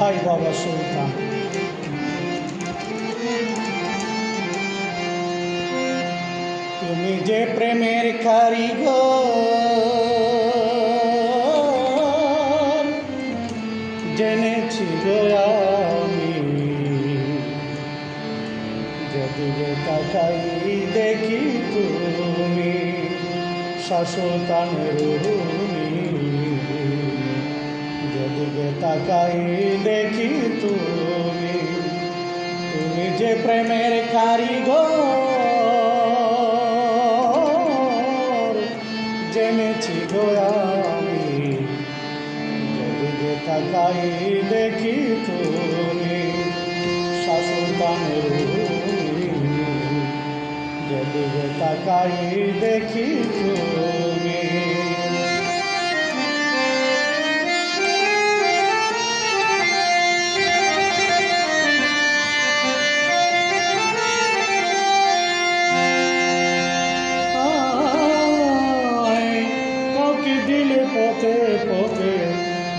ভাই বাবা সুলতান তুমি যে প্রেমের কারিগর জেনেছি যেদিকে তাকাই দেখি তুমি শাসতানের যেদিকে তাকাই দেখি তুমি তুমি যে প্রেমের কারিগর, জেনেছি গো আমি। যেদিকে তাকাই দেখি তুমি শাসতানের যেদিকে তাকাই দেখি তুমি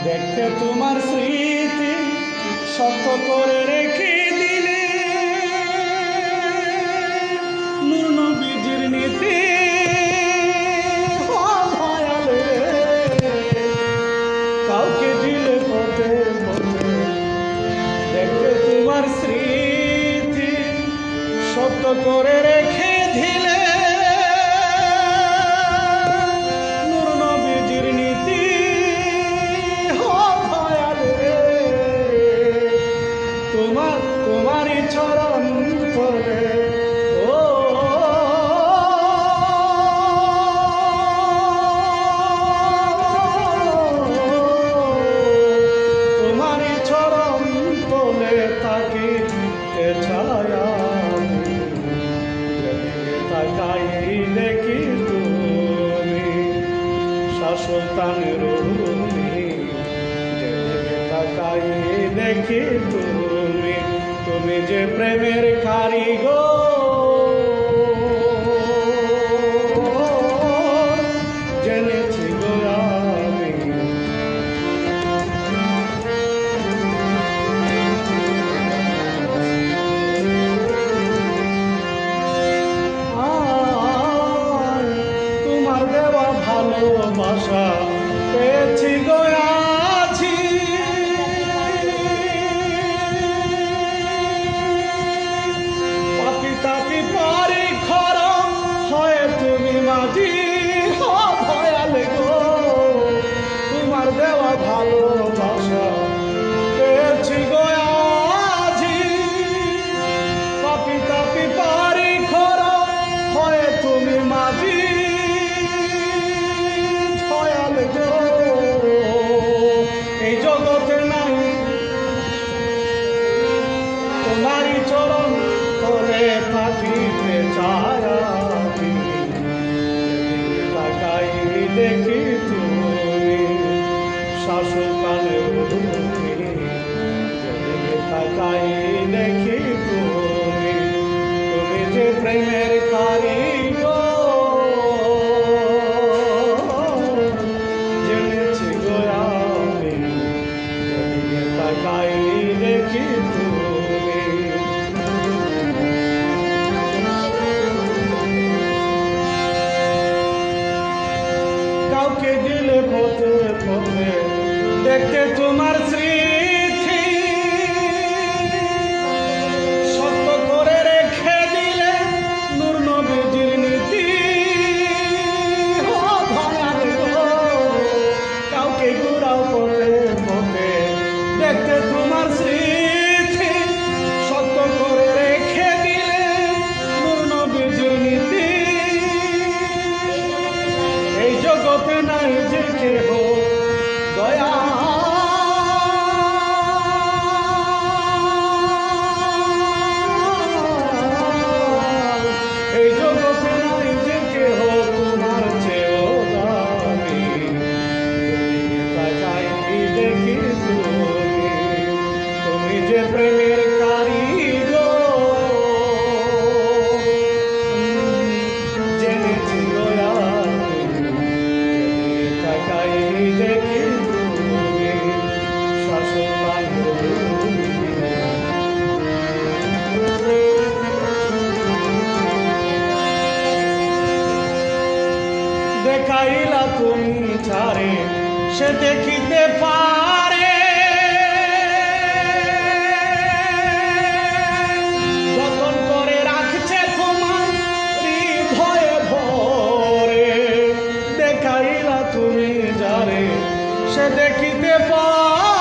দেখতে তোমার স্মৃতি শক্ত করে রেখে দেখি তুমি তুমি যে প্রেমের কারিগর। ভালোবাসা পেয়েছি গো মাঝি হ ভয়াল গো, তোমার দেওয়া ভালোবাসা পেয়েছি গো আছি পাপি, তাপি, পারি, খরা, হয় তুমি মাঝি ছয়াল গো। এই জগতে নাই, তোমারই চরণ তলে থাকিতে চায়া দেখি তুমি শাসকালে তাকাই কাউকে দিলে পথে পথে দেখতে তোমার স্মৃতি। লাইলা তুমি ছাড়ে সে দেখিতে পারে। যখন করে রাখছে তোমার হৃদয়ে ভরে, দেখাইলা তুমি জারে সে দেখিতে পারে।